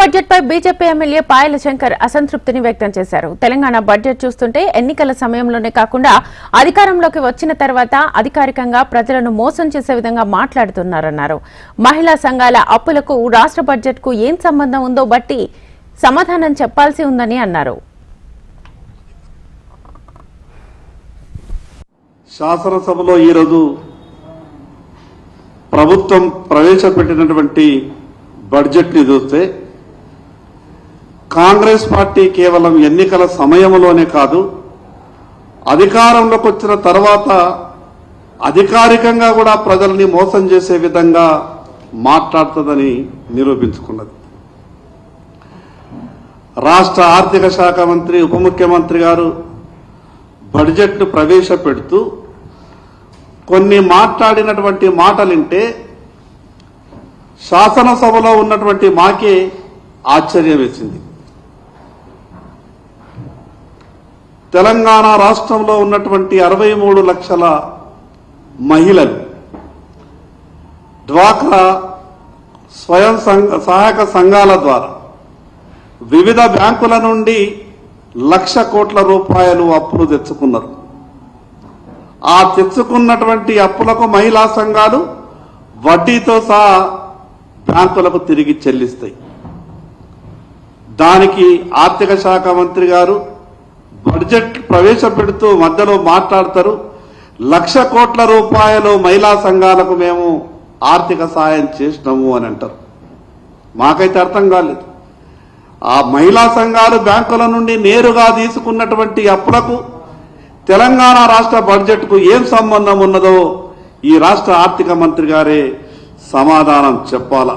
Budget పై BJP MLA పాయల శంకర్ అసంతృప్తిని వ్యక్తం చేశారు. తెలంగాణ బడ్జెట్ చూస్తుంటే ఎన్నికల సమయంలోనే కాకుండా అధికారంలోకి వచ్చిన తర్వాత అధికారికంగా ప్రజలను మోసం చేసే విధంగా మాట్లాడుతున్నారన్నారు. మహిళా సంఘాల అప్పులకు రాష్ట్ర బడ్జెట్కు ఏం సంబంధం ఉందో బట్టి సమాధానం చెప్పాల్సి ఉందని అన్నారు. శాసనసభలో ఈరోజు ప్రభుత్వం ప్రవేశపెట్టినటువంటి బడ్జెట్ని చూస్తే కాంగ్రెస్ పార్టీ కేవలం ఎన్నికల సమయంలోనే కాదు అధికారంలోకి వచ్చిన తర్వాత అధికారికంగా కూడా ప్రజల్ని మోసం చేసే విధంగా మాట్లాడుతుందని నిరూపించుకున్నది. రాష్ట్ర ఆర్థిక శాఖ మంత్రి ఉప ముఖ్యమంత్రి గారు బడ్జెట్ను ప్రవేశపెడుతూ కొన్ని మాట్లాడినటువంటి మాటలింటే శాసనసభలో ఉన్నటువంటి మాకే ఆశ్చర్యం వేసింది. తెలంగాణ రాష్ట్రంలో ఉన్నటువంటి అరవై మూడు లక్షల మహిళలు డ్వాక్రా స్వయం సంఘ సహాయక సంఘాల ద్వారా వివిధ బ్యాంకుల నుండి లక్ష కోట్ల రూపాయలు అప్పులు తెచ్చుకున్నారు. ఆ తెచ్చుకున్నటువంటి అప్పులకు మహిళా సంఘాలు వడ్డీతో సహా బ్యాంకులకు తిరిగి చెల్లిస్తాయి. దానికి ఆర్థిక శాఖ మంత్రి గారు బడ్జెట్ ప్రవేశపెడుతూ మధ్యలో మాట్లాడతారు. లక్ష కోట్ల రూపాయలు మహిళా సంఘాలకు మేము ఆర్థిక సాయం చేసినాము అని అంటారు. మాకైతే అర్థం కాలేదు. ఆ మహిళా సంఘాలు బ్యాంకుల నుండి నేరుగా తీసుకున్నటువంటి అప్పులకు తెలంగాణ రాష్ట్ర బడ్జెట్కు ఏం సంబంధం ఉన్నదో ఈ రాష్ట్ర ఆర్థిక మంత్రి గారే సమాధానం చెప్పాలా?